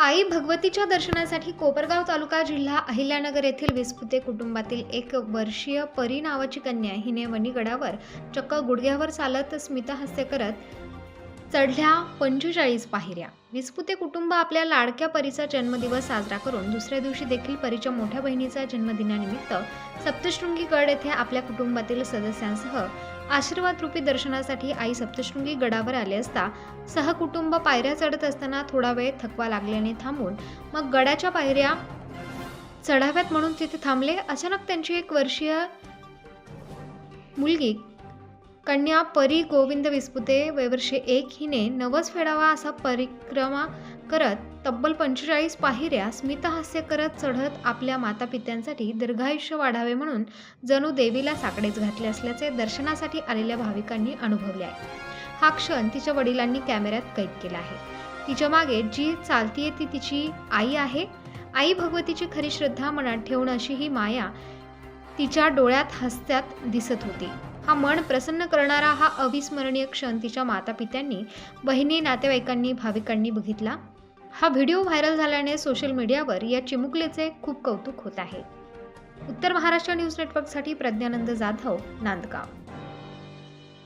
आई भगवतीच्या दर्शनासाठी कोपरगाव तालुका जिल्हा अहिल्यानगर येथील विस्पुते कुटुंबातील एक वर्षीय परी नावाची कन्या हिने वणीगडावर चक्क गुडघ्यावर चालत स्मितहास्य करत चढल्या पंचेचाळीस पायऱ्या. विस्पुते कुटुंब आपल्या लाडक्या परीचा जन्मदिवस साजरा करून दुसऱ्या दिवशी देखील परीच्या मोठ्या बहिणीचा जन्मदिनानिमित्त सप्तशृंगी गड येथे आपल्या कुटुंबातील सदस्यांसह आशीर्वाद रूपी दर्शनासाठी आई सप्तशृंगी गडावर आले असता सहकुटुंब पायऱ्या चढत असताना थोडा वेळ थकवा लागल्याने थांबून मग गडाच्या पायऱ्या चढाव्यात म्हणून तिथे थांबले. अचानक त्यांची एक वर्षीय मुलगी कन्या परी गोविंद विस्पुते वयवर्षे एक हिने नवस फेडावा असा परिक्रमा करत तब्बल पंचेचाळीस पाहिऱ्या स्मितहास्य करत चढत आपल्या मातापित्यांसाठी दीर्घायुष्य वाढावे म्हणून जणू देवीला साकडेच घातले असल्याचे दर्शनासाठी आलेल्या भाविकांनी अनुभवले आहे. हा क्षण तिच्या वडिलांनी कॅमेऱ्यात कैद केला आहे. तिच्यामागे जी चालतीये ती तिची आई आहे. आई भगवतीची खरी श्रद्धा मनात ठेवून अशी ही माया तिच्या डोळ्यात हसत्यात दिसत होती. हा मन प्रसन्न करणारा हा अविस्मरणीय क्षण तिच्या मातापित्यांनी बहिणी नातेवाईकांनी भाविकांनी बघितला. हा व्हिडिओ व्हायरल झाल्याने सोशल मीडियावर या चिमुकलेचे खूप कौतुक होत आहे. उत्तर महाराष्ट्र न्यूज नेटवर्कसाठी प्रज्ञानंद जाधव नांदगाव.